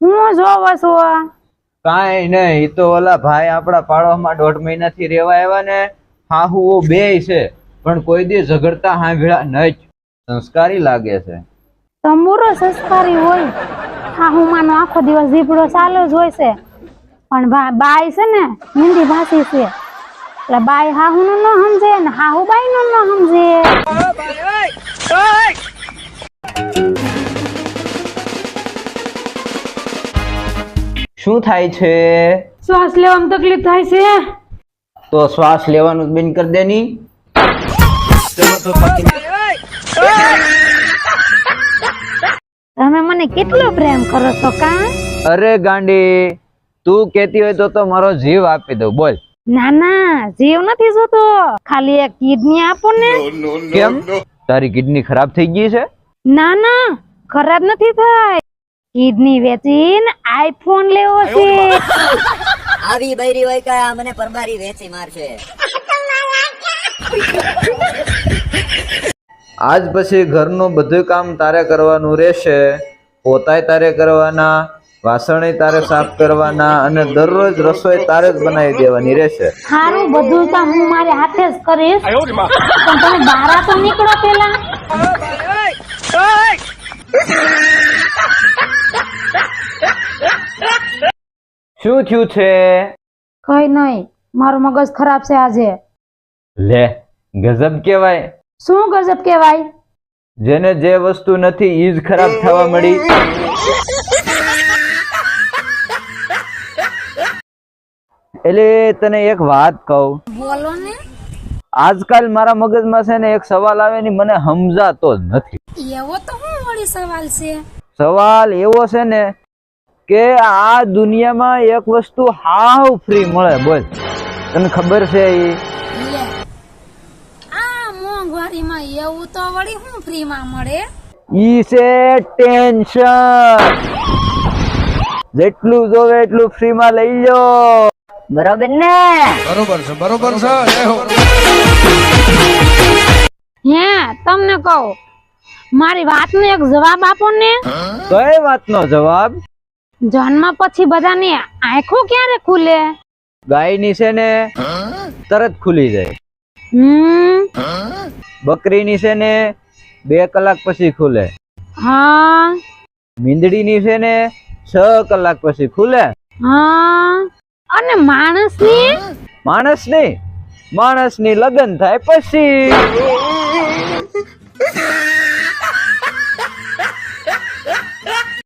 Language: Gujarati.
હું જોવો છું કાઈ નહીં ઈ તો ઓલા ભાઈ આપણા પાડવામાં દોઢ મહિનાથી રહેવા આવ્યા ને હાહુઓ બે છે પણ કોઈ દી ઝઘડતા હાંભળા નહીં જ. સંસ્કારી લાગે છે. તંબુરો સંસ્કારી હોય હાહુ માનો આખો દિવસ દીપડો ચાલ્યો જ હોય છે. પણ બાઈ છે ને હિન્દી ભાષી છે. એટલે બાઈ હાહુ નું ન સમજે ને હાહુ બાઈ નું ન સમજે શું થાય છે? શ્વાસ લેવામાં તકલીફ થાય છે? તો શ્વાસ લેવાનું બંધ કરી દેની. તમે મને કેટલો પ્રેમ કરો છો કા? અરે ગાંડી તું કેતી હોય તો તો મારો જીવ આપી દઉં બોલ. ના ના જીવ નથી જોતો. ખાલી એક કિડની આપો ને. કેમ? તારી કિડની ખરાબ થઈ ગઈ છે? ના ના ખરાબ નથી થાય. કિડની વેચીને આઈફોન લેવો છે. આવી બૈરી હોય કે આ મને પરબારી વેચી મારશે. આજ પછી ઘરનું બધું કામ તારે કરવાનું રહેશે. પોતાય તારે કરવાના વાસણે તારે સાફ કરવાના અને દરરોજ રસોઈ તારે જ બનાવી દેવાની રહેશે. સારું બધું કામ હું મારે હાથે જ કરીશ. પણ તમે બહાર તો નીકળો પેલા. શું થયું છે? કઈ નહીં મારું મગજ ખરાબ છે આજે. લે ગજબ કહેવાય. શું ગજબ કહેવાય? જેને જે વસ્તુ નથી ઈ જ ખરાબ થવા મળી. એટલે તને એક વાત કહું. બોલો ને. આજકાલ મારા મગજમાં છે ને એક સવાલ આવે ને મને સમજાતો જ નથી. એવો તો હું વળી સવાલ છે? સવાલ એવો છે ને કે આ દુનિયામાં એક વસ્તુ હાવ ફ્રી મળે બોલ. તને ખબર છે એ? આ મોંઘવારીમાં એવું તો વળી શું ફ્રીમાં મળે? ઈ છે ટેન્શન. જેટલું જોવે એટલું ફ્રીમાં લઈ લો બરોબર ને? બરોબર છે બરોબર છે. હે તમને કહું. મારી વાતનો એક જવાબ આપો ને. કઈ વાતનો જવાબ? જન્મ પછી બધાની આંખો ક્યારે ખુલે? ગાયની છે ને તરત ખુલી જાય. હમ. બકરીની છે ને બે કલાક પછી ખુલે. હા. મીંદડીની છે ને છ કલાક પછી ખુલે. હા. અને માણસની? માણસની? માણસની લગ્ન થાય પછી.